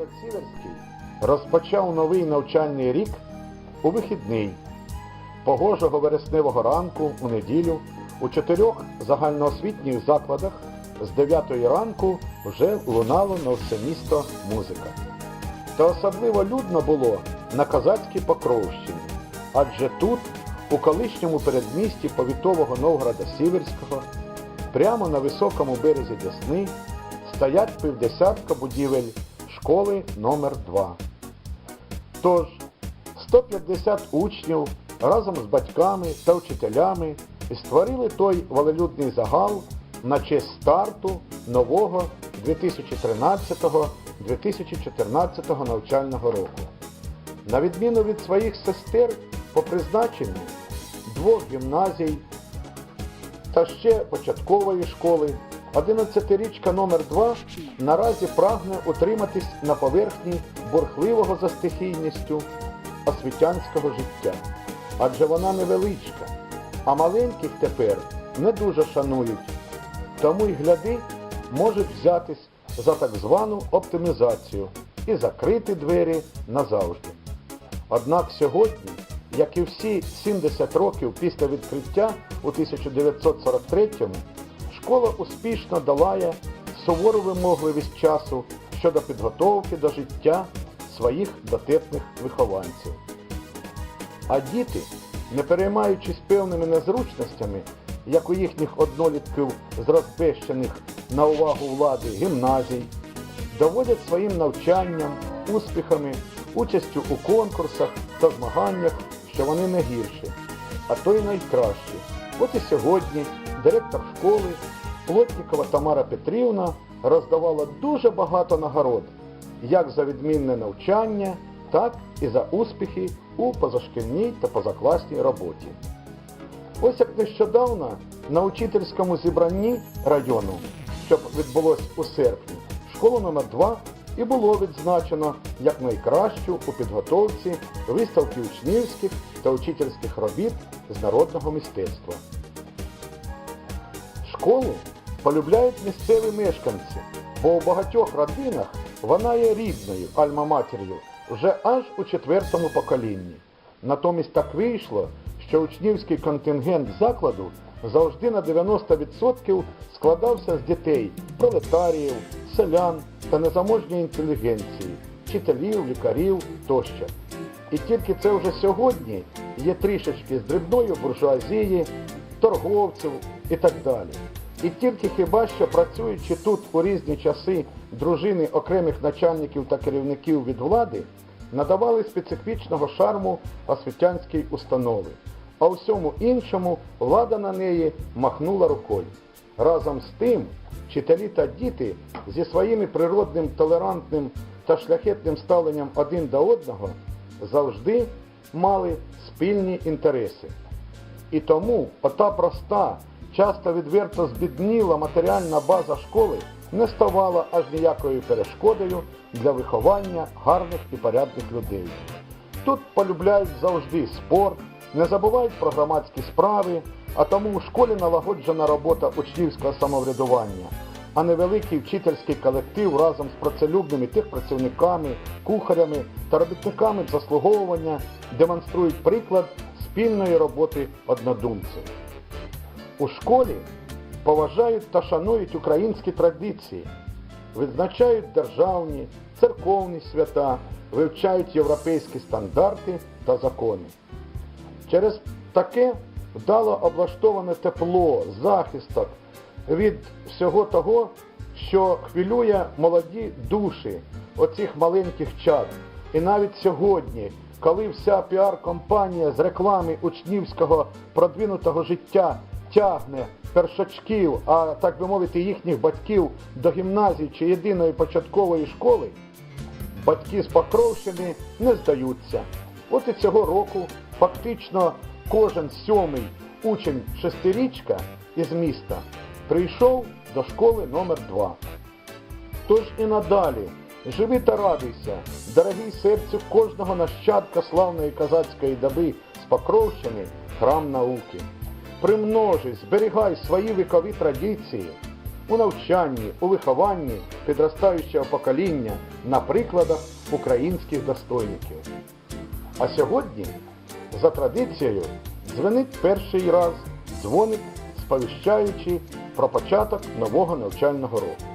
Новгород Сіверський розпочав новий навчальний рік у вихідний. Погожого вересневого ранку у неділю у чотирьох загальноосвітніх закладах з 9 ранку вже лунало на все місто музика. Та особливо людно було на козацькій Покровщині, адже тут, у колишньому передмісті повітового Новгорода Сіверського, прямо на високому березі Десни, стоять півдесятка будівель школи номер 2 Тож 150 учнів разом з батьками та вчителями створили той волелюдний загал на честь старту нового 2013-2014 навчального року. На відміну від своїх сестер по призначенню двох гімназій та ще початкової школи, 11-річка номер 2 наразі прагне утриматись на поверхні бурхливого за стихійністю освітянського життя. Адже вона невеличка, а маленьких тепер не дуже шанують. Тому й гляди можуть взятись за так звану оптимізацію і закрити двері назавжди. Однак сьогодні, як і всі 70 років після відкриття у 1943-му, школа успішно долає сувору вимогливість часу щодо підготовки до життя своїх дотепних вихованців. А діти, не переймаючись певними незручностями, як у їхніх однолітків з розбещених на увагу влади гімназій, доводять своїм навчанням, успіхами, участю у конкурсах та змаганнях, що вони не гірші, а то й найкращі. От і сьогодні директор школи Плотнікова Тамара Петрівна роздавала дуже багато нагород, як за відмінне навчання, так і за успіхи у позашкільній та позакласній роботі. Ось як нещодавно на учительському зібранні району, що відбулось у серпні, школу номер 2 і було відзначено як найкращу у підготовці виставки учнівських та учительських робіт з народного мистецтва. Школу полюбляють місцеві мешканці, бо у багатьох родинах вона є рідною альма-матір'ю вже аж у четвертому поколінні. Натомість так вийшло, що учнівський контингент закладу завжди на 90% складався з дітей, пролетаріїв, селян та незаможньої інтелігенції, вчителів, лікарів тощо. І тільки це вже сьогодні є трішечки з дрібної буржуазії, торговців і так далі. І тільки хіба що працюючи тут у різні часи дружини окремих начальників та керівників від влади, надавали специфічного шарму освітянській установи, а всьому іншому влада на неї махнула рукою. Разом з тим, вчителі та діти зі своїм природним толерантним та шляхетним ставленням один до одного завжди мали спільні інтереси. І тому ота проста, часто відверто збідніла матеріальна база школи не ставала аж ніякою перешкодою для виховання гарних і порядних людей. Тут полюбляють завжди спорт, не забувають про громадські справи, а тому у школі налагоджена робота учнівського самоврядування, а невеликий вчительський колектив разом з працелюбними техпрацівниками, кухарями та робітниками заслуговування демонструють приклад спільної роботи однодумців. У школі поважають та шанують українські традиції, відзначають державні, церковні свята, вивчають європейські стандарти та закони. Через таке вдало облаштоване тепло, захисток від всього того, що хвилює молоді душі оцих маленьких чад. І навіть сьогодні, коли вся піар-компанія з реклами учнівського продвинутого життя тягне першачків, а так би мовити, їхніх батьків до гімназії чи єдиної початкової школи, батьки з Покровщини не здаються. От і цього року фактично кожен сьомий учень шестирічка із міста прийшов до школи номер 2 Тож і надалі живи та радуйся, дорогий серцю кожного нащадка славної козацької доби з Покровщини, храм науки. Примножи, зберігай свої вікові традиції у навчанні, у вихованні підростаючого покоління на прикладах українських достойників. А сьогодні, за традицією, дзвонить перший раз дзвоник, сповіщаючи про початок нового навчального року.